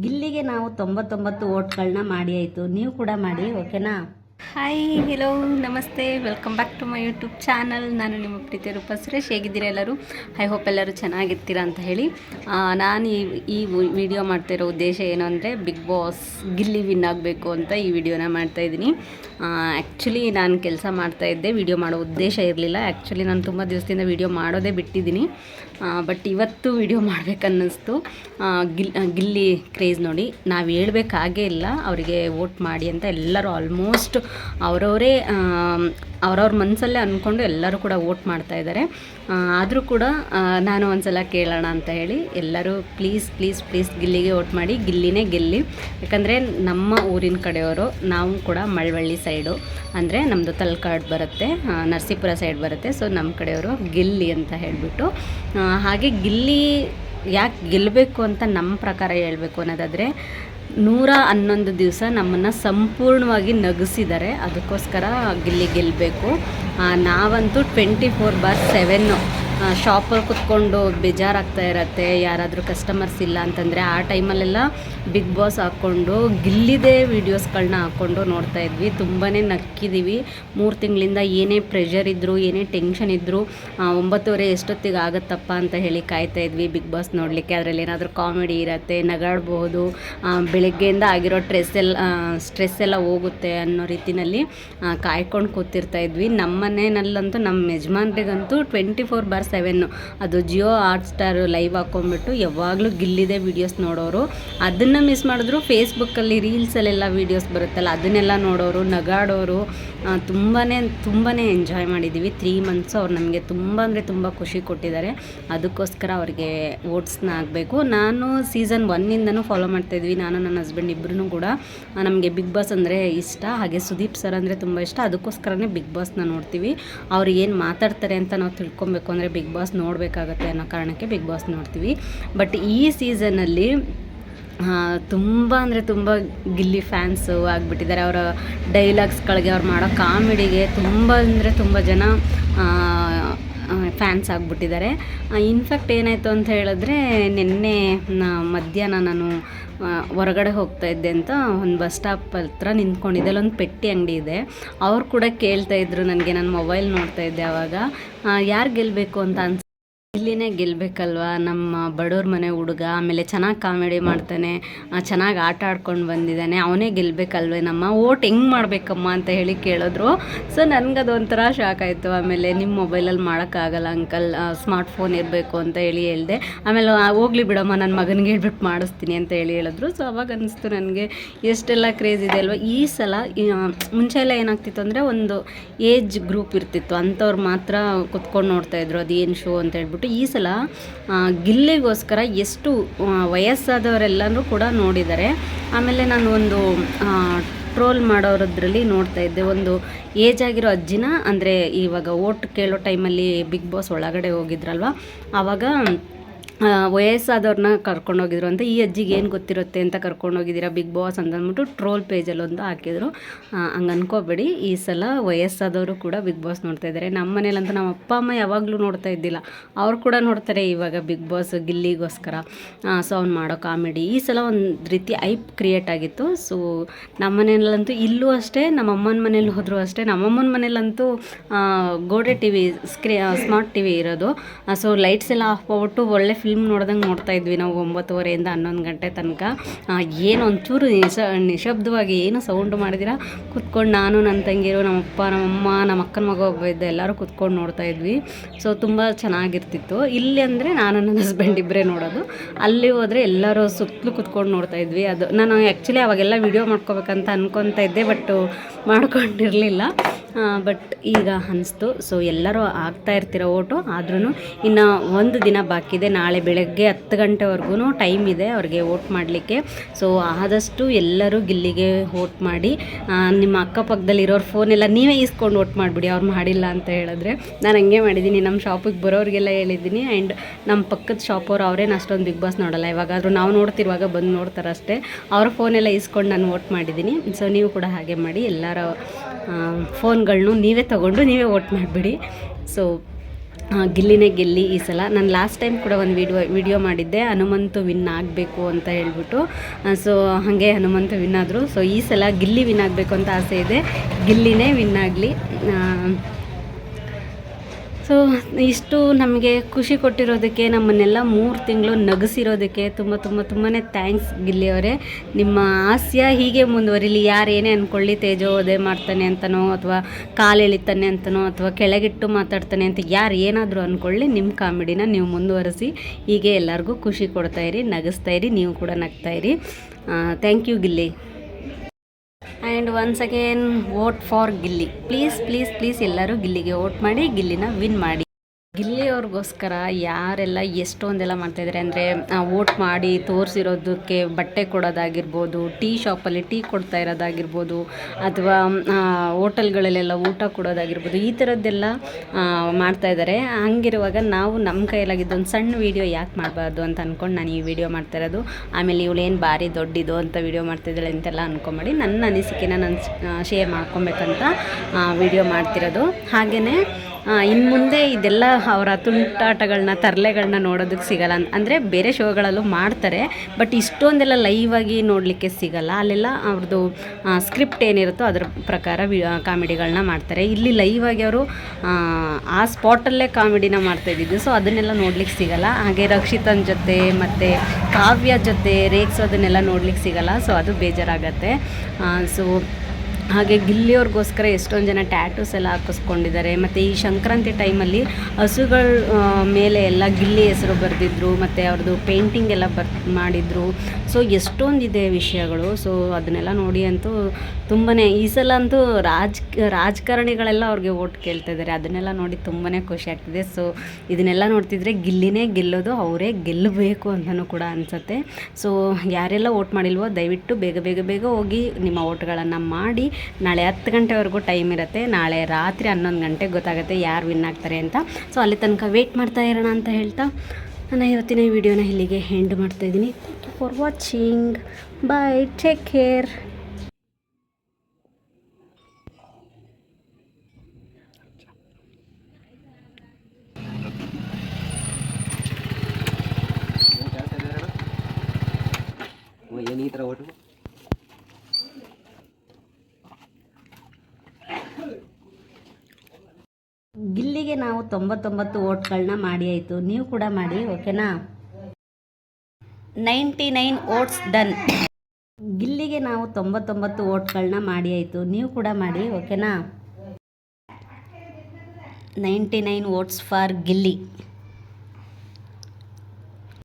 ಗಿಲ್ಲಿಗೆ ನಾವು ತೊಂಬತ್ತೊಂಬತ್ತು ಓಟ್ಗಳನ್ನ ಮಾಡಿ ಆಯಿತು. ನೀವು ಕೂಡ ಮಾಡಿ ಓಕೆನಾ? ಹಾಯ್ ಹೆಲೋ ನಮಸ್ತೆ. Welcome back to my YouTube channel ನಾನು ನಿಮ್ಮ ಪ್ರೀತಿ ರೂಪ ಸುರೇಶ್. ಹೇಗಿದ್ದೀರಾ ಎಲ್ಲರೂ? ಐ ಹೋಪ್ ಎಲ್ಲರೂ ಚೆನ್ನಾಗಿರ್ತೀರಾ ಅಂತ ಹೇಳಿ. ನಾನು ಈ ಈ ವಿಡಿಯೋ ಮಾಡ್ತಿರೋ ಉದ್ದೇಶ ಏನು ಅಂದರೆ ಬಿಗ್ ಬಾಸ್ ಗಿಲ್ಲಿ ವಿನ್ ಆಗಬೇಕು ಅಂತ ಈ ವಿಡಿಯೋನ ಮಾಡ್ತಾಯಿದ್ದೀನಿ ಆ್ಯಕ್ಚುಲಿ ನಾನು ಕೆಲಸ ಮಾಡ್ತಾಯಿದ್ದೆ ವಿಡಿಯೋ ಮಾಡೋ ಉದ್ದೇಶ ಇರಲಿಲ್ಲ. ಆ್ಯಕ್ಚುಲಿ ನಾನು ತುಂಬ ದಿವಸದಿಂದ ವಿಡಿಯೋ ಮಾಡೋದೇ ಬಿಟ್ಟಿದ್ದೀನಿ. ಬಟ್ ಇವತ್ತು ವಿಡಿಯೋ ಮಾಡಬೇಕನ್ನಿಸ್ತು. ಗಿಲ್ ಗಿಲ್ಲಿ ಕ್ರೇಜ್ ನೋಡಿ. ನಾವು ಹೇಳಬೇಕಾಗೇ ಇಲ್ಲ. ಅವರಿಗೆ ವೋಟ್ ಮಾಡಿ ಅಂತ ಎಲ್ಲರೂ ಆಲ್ಮೋಸ್ಟ್ ಅವರವರೇ ಅವ್ರವ್ರ ಮನಸ್ಸಲ್ಲೇ ಅಂದ್ಕೊಂಡು ಎಲ್ಲರೂ ಕೂಡ ವೋಟ್ ಮಾಡ್ತಾ ಇದ್ದಾರೆ. ಆದರೂ ಕೂಡ ನಾನು ಒಂದ್ಸಲ ಕೇಳೋಣ ಅಂತ ಹೇಳಿ ಎಲ್ಲರೂ ಪ್ಲೀಸ್ ಪ್ಲೀಸ್ ಪ್ಲೀಸ್ ಗಿಲ್ಲಿಗೆ ವೋಟ್ ಮಾಡಿ, ಗಿಲ್ಲಿನೇ ಗೆಲ್ಲಿ. ಯಾಕಂದರೆ ನಮ್ಮ ಊರಿನ ಕಡೆಯವರು, ನಾವು ಕೂಡ ಮಳವಳ್ಳಿ ಸೈಡು. ಅಂದರೆ ನಮ್ಮದು ತಲಕಾಡು ಬರುತ್ತೆ ನರಸೀಪುರ ಸೈಡ್ ಬರುತ್ತೆ. ಸೊ ನಮ್ಮ ಕಡೆಯವರು ಗಿಲ್ಲಿ ಅಂತ ಹೇಳಿಬಿಟ್ಟು ಹಾಗೆ ಗಿಲ್ಲಿ ಯಾಕೆ ಗೆಲ್ಲಬೇಕು ಅಂತ ನಮ್ಮ ಪ್ರಕಾರ ಹೇಳಬೇಕು ಅನ್ನೋದಾದರೆ, ನೂರ ಹನ್ನೊಂದು ದಿವಸ ನಮ್ಮನ್ನು ಸಂಪೂರ್ಣವಾಗಿ ನಗಿಸಿದ್ದಾರೆ. ಅದಕ್ಕೋಸ್ಕರ ಗಿಲ್ಲಿ ಗೆಲ್ಲಬೇಕು ನಾವಂತೂ ಟ್ವೆಂಟಿ ಫೋರ್ ಬಾರ್ ಸೆವೆನ್ನು ಶಾಪಲ್ಲಿ ಕುತ್ಕೊಂಡು ಬೇಜಾರಾಗ್ತಾ ಇರತ್ತೆ, ಯಾರಾದರೂ ಕಸ್ಟಮರ್ಸ್ ಇಲ್ಲ ಅಂತಂದರೆ ಆ ಟೈಮಲ್ಲೆಲ್ಲ ಬಿಗ್ ಬಾಸ್ ಹಾಕ್ಕೊಂಡು ಗಿಲ್ಲಿದೆ ವೀಡಿಯೋಸ್ಗಳನ್ನ ಹಾಕ್ಕೊಂಡು ನೋಡ್ತಾ ಇದ್ವಿ. ತುಂಬಾ ನಕ್ಕಿದ್ದೀವಿ ಮೂರು ತಿಂಗಳಿಂದ ಏನೇ ಪ್ರೆಷರ್ ಇದ್ದರೂ ಏನೇ ಟೆನ್ಷನ್ ಇದ್ದರೂ ಒಂಬತ್ತುವರೆ ಎಷ್ಟೊತ್ತಿಗೆ ಆಗುತ್ತಪ್ಪ ಅಂತ ಹೇಳಿ ಕಾಯ್ತಾ ಇದ್ವಿ ಬಿಗ್ ಬಾಸ್ ನೋಡಲಿಕ್ಕೆ. ಅದರಲ್ಲಿ ಏನಾದರೂ ಕಾಮಿಡಿ ಇರತ್ತೆ, ನಗಾಡ್ಬೋದು ಬೆಳಗ್ಗೆಯಿಂದ ಆಗಿರೋ ಸ್ಟ್ರೆಸ್ ಎಲ್ಲ ಸ್ಟ್ರೆಸ್ ಎಲ್ಲ ಹೋಗುತ್ತೆ ಅನ್ನೋ ರೀತಿಯಲ್ಲಿ ಕಾಯ್ಕೊಂಡು ಕೂತಿರ್ತಾ ಇದ್ವಿ. ನಮ್ಮ ಮನೆಯಲ್ಲಂತೂ ನಮ್ಮ ಯಜಮಾನ್ರಿಗಂತೂ ಟ್ವೆಂಟಿ ಫೋರ್ ಬಾರ್ ಸೆವೆನ್ನು. ಅದು ಜಿಯೋ ಹಾಟ್ ಸ್ಟಾರ್ ಲೈವ್ ಹಾಕೊಂಡ್ಬಿಟ್ಟು ಯಾವಾಗಲೂ ಗಿಲ್ಲಿದೆ ವೀಡಿಯೋಸ್ ನೋಡೋರು. ಅದನ್ನು ಮಿಸ್ ಮಾಡಿದ್ರು ಫೇಸ್ಬುಕ್ಕಲ್ಲಿ ರೀಲ್ಸಲ್ಲೆಲ್ಲ ವೀಡಿಯೋಸ್ ಬರುತ್ತಲ್ಲ, ಅದನ್ನೆಲ್ಲ ನೋಡೋರು, ನಗಾಡೋರು ತುಂಬಾ ತುಂಬಾ ಎಂಜಾಯ್ ಮಾಡಿದ್ದೀವಿ ತ್ರೀ ಮಂತ್ಸು ಅವ್ರು ನಮಗೆ ತುಂಬ ಅಂದರೆ ತುಂಬ ಖುಷಿ ಕೊಟ್ಟಿದ್ದಾರೆ. ಅದಕ್ಕೋಸ್ಕರ ಅವ್ರಿಗೆ ಓಟ್ಸ್ನ ಆಗಬೇಕು ನಾನು ಸೀಸನ್ ಒನ್ನಿಂದನೂ ಫಾಲೋ ಮಾಡ್ತಾಯಿದ್ವಿ ನಾನು, ನನ್ನ ಹಸ್ಬೆಂಡ್ ಇಬ್ಬರೂ ಕೂಡ. ನಮಗೆ ಬಿಗ್ ಬಾಸ್ ಅಂದರೆ ಇಷ್ಟ. ಹಾಗೆ ಸುದೀಪ್ ಸರ್ ಅಂದರೆ ತುಂಬ ಇಷ್ಟ. ಅದಕ್ಕೋಸ್ಕರನೇ ಬಿಗ್ ಬಾಸ್ನ ನೋಡ್ತೀವಿ. ಅವ್ರು ಏನು ಮಾತಾಡ್ತಾರೆ ಅಂತ ನಾವು ತಿಳ್ಕೊಬೇಕು. ಅಂದರೆ ಬಿಗ್ ಬಾಸ್ ನೋಡಬೇಕಾಗತ್ತೆ ಅನ್ನೋ ಕಾರಣಕ್ಕೆ ಬಿಗ್ ಬಾಸ್ ನೋಡ್ತೀವಿ. ಬಟ್ ಈ ಸೀಸನಲ್ಲಿ ತುಂಬ ಅಂದರೆ ತುಂಬ ಗಿಲ್ಲಿ ಫ್ಯಾನ್ಸು ಆಗಿಬಿಟ್ಟಿದ್ದಾರೆ. ಅವರ ಡೈಲಾಗ್ಸ್ಗಳಿಗೆ ಅವ್ರು ಮಾಡೋ ಕಾಮಿಡಿಗೆ ತುಂಬ ಅಂದರೆ ತುಂಬ ಜನ ಫ್ಯಾನ್ಸ್ ಆಗಿಬಿಟ್ಟಿದ್ದಾರೆ. ಇನ್ಫ್ಯಾಕ್ಟ್ ಏನಾಯಿತು ಅಂತ ಹೇಳಿದ್ರೆ, ನಿನ್ನೆ ಮಧ್ಯಾಹ್ನ ನಾನು ಹೊರಗಡೆ ಹೋಗ್ತಾ ಇದ್ದೆ ಅಂತ ಒಂದು ಬಸ್ ಸ್ಟಾಪ್ ಹತ್ರ ನಿಂತ್ಕೊಂಡಿದ್ದೆ ಅಲ್ಲೊಂದು ಪೆಟ್ಟಿ ಅಂಗಡಿ ಇದೆ. ಅವ್ರು ಕೂಡ ಕೇಳ್ತಾ ಇದ್ರು ನನಗೆ ನಾನು ಮೊಬೈಲ್ ನೋಡ್ತಾ ಇದ್ದೆ ಆವಾಗ ಯಾರು ಗೆಲ್ಲಬೇಕು ಅಂತ ಅನ್ಸ್ ಇಲ್ಲಿನೇ ಗೆಲ್ಬೇಕಲ್ವಾ? ನಮ್ಮ ಬಡವ್ರ ಮನೆ ಹುಡುಗ, ಆಮೇಲೆ ಚೆನ್ನಾಗಿ ಕಾಮಿಡಿ ಮಾಡ್ತಾನೆ ಚೆನ್ನಾಗಿ ಆಟ ಆಡ್ಕೊಂಡು ಬಂದಿದ್ದಾನೆ, ಅವನೇ ಗೆಲ್ಲಬೇಕಲ್ವೇ ನಮ್ಮ ಓಟ್ ಹೆಂಗೆ ಮಾಡಬೇಕಮ್ಮ ಅಂತ ಹೇಳಿ ಕೇಳಿದ್ರು. ಸೊ ನನಗದು ಒಂಥರ ಶಾಕ್ ಆಯಿತು. ಆಮೇಲೆ ನಿಮ್ಮ ಮೊಬೈಲಲ್ಲಿ ಮಾಡೋಕ್ಕಾಗಲ್ಲ ಅಂಕಲ್ ಸ್ಮಾರ್ಟ್ ಫೋನ್ ಇರಬೇಕು ಅಂತ ಹೇಳಿ ಹೇಳಿದೆ. ಆಮೇಲೆ ಹೋಗ್ಲಿ ಬಿಡಮ್ಮ ನನ್ನ ಮಗನಿಗೆ ಹೇಳ್ಬಿಟ್ಟು ಮಾಡಿಸ್ತೀನಿ ಅಂತ ಹೇಳಿ ಹೇಳಿದ್ರು. ಸೊ ಅವಾಗ ಅನಿಸ್ತು ನನಗೆ, ಎಷ್ಟೆಲ್ಲ ಕ್ರೇಜ್ ಇದೆ ಅಲ್ವಾ? ಈ ಸಲ ಮುಂಚೆ ಎಲ್ಲ ಏನಾಗ್ತಿತ್ತು ಅಂದರೆ ಒಂದು ಏಜ್ ಗ್ರೂಪ್ ಇರ್ತಿತ್ತು. ಅಂಥವ್ರು ಮಾತ್ರ ಕುತ್ಕೊಂಡು ನೋಡ್ತಾ ಇದ್ರು, ಅದೇನು ಶೋ ಅಂತ ಹೇಳ್ಬಿಟ್ಟು. ಈ ಸಲ ಗಿಲ್ಲಿಗೋಸ್ಕರ ಎಷ್ಟು ವಯಸ್ಸಾದವರೆಲ್ಲರೂ ಕೂಡ ನೋಡಿದ್ದಾರೆ. ಆಮೇಲೆ ನಾನು ಒಂದು ಟ್ರೋಲ್ ಮಾಡೋರದ್ರಲ್ಲಿ ನೋಡ್ತಾ ಇದ್ದೆ. ಒಂದು ಏಜ್ ಆಗಿರೋ ಅಜ್ಜಿನ, ಅಂದರೆ ಇವಾಗ ಓಟ್ ಕೇಳೋ ಟೈಮಲ್ಲಿ ಬಿಗ್ ಬಾಸ್ ಒಳಗಡೆ ಹೋಗಿದ್ರಲ್ವ ಆವಾಗ ವಯಸ್ಸಾದವ್ರನ್ನ ಕರ್ಕೊಂಡೋಗಿದ್ರು ಅಂತ ಈ ಅಜ್ಜಿಗೆ ಏನು ಗೊತ್ತಿರುತ್ತೆ ಅಂತ ಕರ್ಕೊಂಡೋಗಿದ್ದೀರಾ ಬಿಗ್ ಬಾಸ್ ಅಂತ ಅಂದ್ಬಿಟ್ಟು ಟ್ರೋಲ್ ಪೇಜಲ್ಲೊಂದು ಹಾಕಿದ್ರು. ಹಂಗೆ ಅನ್ಕೋಬೇಡಿ ಈ ಸಲ ವಯಸ್ಸಾದವರು ಕೂಡ ಬಿಗ್ ಬಾಸ್ ನೋಡ್ತಾ ಇದ್ದಾರೆ. ನಮ್ಮ ಮನೇಲಂತೂ ನಮ್ಮ ಅಪ್ಪ ಅಮ್ಮ ಯಾವಾಗಲೂ ನೋಡ್ತಾ ಇದ್ದಿಲ್ಲ. ಅವ್ರು ಕೂಡ ನೋಡ್ತಾರೆ ಇವಾಗ ಬಿಗ್ ಬಾಸ್ ಗಿಲ್ಲಿಗೋಸ್ಕರ. ಸೊ ಅವ್ನು ಮಾಡೋ ಕಾಮಿಡಿ. ಈ ಸಲ ಒಂದು ರೀತಿ ಐಪ್ ಕ್ರಿಯೇಟ್ ಆಗಿತ್ತು. ಸೊ ನಮ್ಮ ಮನೇಲಂತೂ ಇಲ್ಲೂ ಅಷ್ಟೇ ನಮ್ಮ ಅಮ್ಮನ ಮನೇಲಿ ಹೋದರೂ ಅಷ್ಟೇ. ನಮ್ಮಮ್ಮನ ಮನೇಲಂತೂ ಆ, ಗೋಡೆ ಟಿ ವಿ ಸ್ಕ್ರೀ ಸ್ಮಾರ್ಟ್ ಟಿ ವಿ ಇರೋದು ಸೊ ಲೈಟ್ಸ್ ಎಲ್ಲ ಆಫ್ ಆಗ್ಬಿಟ್ಟು ಒಳ್ಳೆ ಫಿಲ್ಮ್ ನೋಡ್ದಂಗೆ ನೋಡ್ತಾ ಇದ್ವಿ ನಾವು ಒಂಬತ್ತುವರೆಯಿಂದ ಹನ್ನೊಂದು ಗಂಟೆ ತನಕ. ಏನು ಒಂಚೂರು ನಿಶ, ನಿಶಬ್ದವಾಗಿ ಏನು ಸೌಂಡ್ ಮಾಡಿದಿರ? ಕುತ್ಕೊಂಡು ನಾನು ನನ್ನ ತಂಗಿರು, ನಮ್ಮಪ್ಪ, ನಮ್ಮಮ್ಮ ನಮ್ಮ ಅಕ್ಕನ ಮಗ ಒಬ್ಬ ಇದ್ದ ಎಲ್ಲರೂ ಕುತ್ಕೊಂಡು ನೋಡ್ತಾ ಇದ್ವಿ. ಸೊ ತುಂಬ ಚೆನ್ನಾಗಿರ್ತಿತ್ತು. ಇಲ್ಲಿ ಅಂದರೆ ನಾನು, ನನ್ನ ಹಸ್ಬೆಂಡ್ ಇಬ್ಬರೇ ನೋಡೋದು. ಅಲ್ಲಿ ಹೋದರೆ ಎಲ್ಲರೂ ಸುತ್ತಲೂ ಕುತ್ಕೊಂಡು ನೋಡ್ತಾ ಇದ್ವಿ. ಅದು, ನಾನು ಆ್ಯಕ್ಚುಲಿ ಅವಾಗೆಲ್ಲ ವಿಡಿಯೋ ಮಾಡ್ಕೋಬೇಕಂತ ಅನ್ಕೊತಾ ಇದ್ದೆ ಬಟ್ ಮಾಡ್ಕೊಂಡಿರಲಿಲ್ಲ. ಬಟ್ ಈಗ ಅನಿಸ್ತು. ಸೊ ಎಲ್ಲರೂ ಆಗ್ತಾ ಇರ್ತೀರ ಓಟು. ಆದ್ರೂ ಇನ್ನು ಒಂದು ದಿನ ಬಾಕಿ ಇದೆ. ನಾಳೆ ಬೆಳಗ್ಗೆ ಹತ್ತು ಗಂಟೆವರೆಗೂ ಟೈಮ್ ಇದೆ ಅವ್ರಿಗೆ ವೋಟ್ ಮಾಡಲಿಕ್ಕೆ. ಸೊ ಆದಷ್ಟು ಎಲ್ಲರೂ ಗಿಲ್ಲಿಗೆ ವೋಟ್ ಮಾಡಿ. ನಿಮ್ಮ ಅಕ್ಕಪಕ್ಕದಲ್ಲಿರೋರು ಫೋನೆಲ್ಲ ನೀವೇ ಇಸ್ಕೊಂಡು ವೋಟ್ ಮಾಡಿಬಿಡಿ. ಅವ್ರು ಮಾಡಿಲ್ಲ ಅಂತ ಹೇಳಿದ್ರೆ. ನಾನು ಹಂಗೆ ಮಾಡಿದ್ದೀನಿ ನಮ್ಮ ಶಾಪಿಗೆ ಬರೋರಿಗೆಲ್ಲ ಹೇಳಿದ್ದೀನಿ. ಆ್ಯಂಡ್ ನಮ್ಮ ಪಕ್ಕದ ಶಾಪ್ ಅವ್ರು ಅವರೇನು ಅಷ್ಟೊಂದು ಬಿಗ್ ಬಾಸ್ ನೋಡಲ್ಲ. ಇವಾಗಾದರೂ ನಾವು ನೋಡ್ತಿರುವಾಗ ಬಂದು ನೋಡ್ತಾರಷ್ಟೇ. ಅವ್ರ ಫೋನೆಲ್ಲ ಇಸ್ಕೊಂಡು ನಾನು ವೋಟ್ ಮಾಡಿದ್ದೀನಿ ಸೊ ನೀವು ಕೂಡ ಹಾಗೆ ಮಾಡಿ ಎಲ್ಲರ ಫೋನ್ಗಳನ್ನೂ ನೀವೇ ತೊಗೊಂಡು ನೀವೇ ವೋಟ್ ಮಾಡಿಬಿಡಿ. ಸೊ ಗಿಲ್ಲಿನೇ ಗೆಲ್ಲಿ ಈ ಸಲ. ನಾನು ಲಾಸ್ಟ್ ಟೈಮ್ ಕೂಡ ಒಂದು ವಿಡಿಯೋ ವಿಡಿಯೋ ಮಾಡಿದ್ದೆ. ಹನುಮಂತು ವಿನ್ ಆಗಬೇಕು ಅಂತ ಹೇಳ್ಬಿಟ್ಟು. ಸೊ ಹಾಗೆ ಹನುಮಂತು ವಿನ್ ಆದರು. ಸೊ ಈ ಸಲ ಗಿಲ್ಲಿ ವಿನ್ ಆಗಬೇಕು ಅಂತ ಆಸೆ ಇದೆ. ಗಿಲ್ಲಿನೇ ವಿನ್ ಆಗಲಿ. ಸೊ ಇಷ್ಟು ನಮಗೆ ಖುಷಿ ಕೊಟ್ಟಿರೋದಕ್ಕೆ ನಮ್ಮನ್ನೆಲ್ಲ ಮೂರು ತಿಂಗಳು ನಗಸಿರೋದಕ್ಕೆ ತುಂಬ ತುಂಬ ತುಂಬಾ ಥ್ಯಾಂಕ್ಸ್ ಗಿಲ್ಲಿ ಅವರೇ. ನಿಮ್ಮ ಹಾಸ್ಯ ಹೀಗೆ ಮುಂದುವರಿಲಿ ಯಾರೇನೇ ಅಂದ್ಕೊಳ್ಳಿ ತೇಜೋದೆ ಮಾಡ್ತಾನೆ ಅಂತನೋ, ಅಥವಾ ಕಾಲು ಎಳಿತಾನೆ ಅಂತನೋ, ಅಥವಾ ಕೆಳಗಿಟ್ಟು ಮಾತಾಡ್ತಾನೆ ಅಂತ ಯಾರು ಏನಾದರೂ ಅಂದ್ಕೊಳ್ಳಿ ನಿಮ್ಮ ಕಾಮಿಡಿನ ನೀವು ಮುಂದುವರಿಸಿ. ಹೀಗೆ ಎಲ್ಲರಿಗೂ ಖುಷಿ ಕೊಡ್ತಾಯಿರಿ ನಗಿಸ್ತಾಯಿರಿ ನೀವು ಕೂಡ ನಗ್ತಾಯಿರಿ thank you Gilli. And once again vote for Gilli please please please ಎಲ್ಲರೂ ಗಿಲ್ಲಿಗೆ ವೋಟ್ ಮಾಡಿ ಗಿಲ್ಲಿನ ವಿನ್ ಮಾಡಿ. ಗಿಲ್ಲಿಯವ್ರಿಗೋಸ್ಕರ ಯಾರೆಲ್ಲ ಎಷ್ಟೊಂದೆಲ್ಲ ಮಾಡ್ತಾಯಿದ್ದಾರೆ ಅಂದರೆ ವೋಟ್ ಮಾಡಿ ತೋರಿಸಿರೋದಕ್ಕೆ ಬಟ್ಟೆ ಕೊಡೋದಾಗಿರ್ಬೋದು, ಟೀ ಶಾಪಲ್ಲಿ ಟೀ ಕೊಡ್ತಾ ಇರೋದಾಗಿರ್ಬೋದು, ಅಥವಾ ಹೋಟೆಲ್ಗಳಲ್ಲೆಲ್ಲ ಊಟ ಕೊಡೋದಾಗಿರ್ಬೋದು, ಈ ಥರದ್ದೆಲ್ಲ ಮಾಡ್ತಾಯಿದ್ದಾರೆ. ಹಂಗಿರುವಾಗ ನಾವು ನಮ್ಮ ಕೈಯಲ್ಲಾಗಿದ್ದೊಂದು ಸಣ್ಣ ವೀಡಿಯೋ ಯಾಕೆ ಮಾಡಬಾರ್ದು ಅಂತ ಅಂದ್ಕೊಂಡು ನಾನು ಈ ವಿಡಿಯೋ ಮಾಡ್ತಾ ಇರೋದು ಆಮೇಲೆ ಇವಳೇನು ಭಾರಿ ದೊಡ್ಡಿದು ಅಂತ ವಿಡಿಯೋ ಮಾಡ್ತಿದ್ದಾಳೆ ಅಂತೆಲ್ಲ ಅಂದ್ಕೊಂಬೇಡಿ ನನ್ನ ಅನಿಸಿಕೆನ ನಾನು ಶೇರ್ ಮಾಡ್ಕೊಬೇಕಂತ ವಿಡಿಯೋ ಮಾಡ್ತಿರೋದು. ಹಾಗೆಯೇ ಇನ್ನು ಮುಂದೆ ಇದೆಲ್ಲ ಅವರ ತುಂಟಾಟಗಳನ್ನ, ತರಲೆಗಳನ್ನ ನೋಡೋದಕ್ಕೆ ಸಿಗಲ್ಲ ಅಂದರೆ ಬೇರೆ ಶೋಗಳಲ್ಲೂ ಮಾಡ್ತಾರೆ, ಬಟ್ ಇಷ್ಟೊಂದೆಲ್ಲ ಲೈವ್ ಆಗಿ ನೋಡಲಿಕ್ಕೆ ಸಿಗಲ್ಲ. ಅಲ್ಲೆಲ್ಲ ಅವ್ರದ್ದು ಸ್ಕ್ರಿಪ್ಟ್ ಏನಿರುತ್ತೋ ಅದರ ಪ್ರಕಾರ ಕಾಮಿಡಿಗಳನ್ನ ಮಾಡ್ತಾರೆ. ಇಲ್ಲಿ ಲೈವ್ ಆಗಿ ಅವರು, ಆ ಸ್ಪಾಟಲ್ಲೇ ಕಾಮಿಡಿನ ಮಾಡ್ತಾ ಇದ್ದಿದ್ದು ಸೊ ಅದನ್ನೆಲ್ಲ ನೋಡ್ಲಿಕ್ಕೆ ಸಿಗಲ್ಲ. ಹಾಗೆ ರಕ್ಷಿತನ್ ಜೊತೆ ಮತ್ತು ಕಾವ್ಯ ಜೊತೆ ರೇಗ್ಸೋದನ್ನೆಲ್ಲ ನೋಡ್ಲಿಕ್ಕೆ ಸಿಗಲ್ಲ ಸೊ ಅದು ಬೇಜಾರಾಗತ್ತೆ. ಸೊ ಹಾಗೆ ಗಿಲ್ಲಿಯವ್ರಿಗೋಸ್ಕರ ಎಷ್ಟೊಂದು ಜನ ಟ್ಯಾಟೂಸ್ ಎಲ್ಲ ಹಾಕಿಸ್ಕೊಂಡಿದ್ದಾರೆ. ಮತ್ತು ಈ ಸಂಕ್ರಾಂತಿ ಟೈಮಲ್ಲಿ ಹಸುಗಳ ಮೇಲೆ ಎಲ್ಲ ಗಿಲ್ಲಿ ಹೆಸರು ಬರೆದಿದ್ರು, ಮತ್ತು ಅವ್ರದ್ದು ಪೇಂಟಿಂಗ್ ಎಲ್ಲ ಬರ್, ಮಾಡಿದರು. ಸೊ ಎಷ್ಟೊಂದಿದೆ ವಿಷಯಗಳು. ಸೊ ಅದನ್ನೆಲ್ಲ ನೋಡಿ ಅಂತೂ ತುಂಬಾ ಈ ಸಲ ಅಂತೂ ರಾಜ್, ರಾಜಕಾರಣಿಗಳೆಲ್ಲ ಅವ್ರಿಗೆ ಓಟ್ ಕೇಳ್ತಾ ಇದ್ದಾರೆ. ಅದನ್ನೆಲ್ಲ ನೋಡಿ ತುಂಬಾ ಖುಷಿ ಆಗ್ತಿದೆ. ಸೊ ಇದನ್ನೆಲ್ಲ ನೋಡ್ತಿದ್ರೆ ಗಿಲ್ಲಿನೇ ಗೆಲ್ಲೋದು, ಅವರೇ ಗೆಲ್ಲಬೇಕು ಅಂತಲೂ ಕೂಡ ಅನಿಸುತ್ತೆ. ಸೊ ಯಾರೆಲ್ಲ ಓಟ್ ಮಾಡಿಲ್ವೋ, ದಯವಿಟ್ಟು ಬೇಗ ಬೇಗ ಬೇಗ ಹೋಗಿ ನಿಮ್ಮ ಓಟ್ಗಳನ್ನು ಮಾಡಿ ನಾಳೆ ಹತ್ತು ಗಂಟೆವರೆಗೂ ಟೈಮ್ ಇರುತ್ತೆ. ನಾಳೆ ರಾತ್ರಿ ಹನ್ನೊಂದು ಗಂಟೆಗೆ ಗೊತ್ತಾಗುತ್ತೆ ಯಾರು ವಿನ್ ಆಗ್ತಾರೆ ಅಂತ. ಸೊ ಅಲ್ಲಿ ತನಕ ವೆಯ್ಟ್ ಮಾಡ್ತಾ ಇರೋಣ ಅಂತ ಹೇಳ್ತಾ ನಾನು ಇವತ್ತಿನ ಈ ವಿಡಿಯೋನ ಇಲ್ಲಿಗೆ ಹೆಂಡ್ ಮಾಡ್ತಾ ಇದ್ದೀನಿ. Thank you for watching bye take care ನಾವು ತೊಂಬತ್ತೊಂಬತ್ತು ಓಟ್ಗಳನ್ನ ಮಾಡಿ ಆಯಿತು. ನೀವು ಕೂಡ ಮಾಡಿ, ಓಕೆನಾ? Ninety nine votes done. ಗಿಲ್ಲಿಗೆ ನಾವು ತೊಂಬತ್ತೊಂಬತ್ತು ಓಟ್ಗಳನ್ನ ಮಾಡಿ ಆಯಿತು. ನೀವು ಕೂಡ ಮಾಡಿ, ಓಕೆನಾ? Ninety nine votes for Gilli.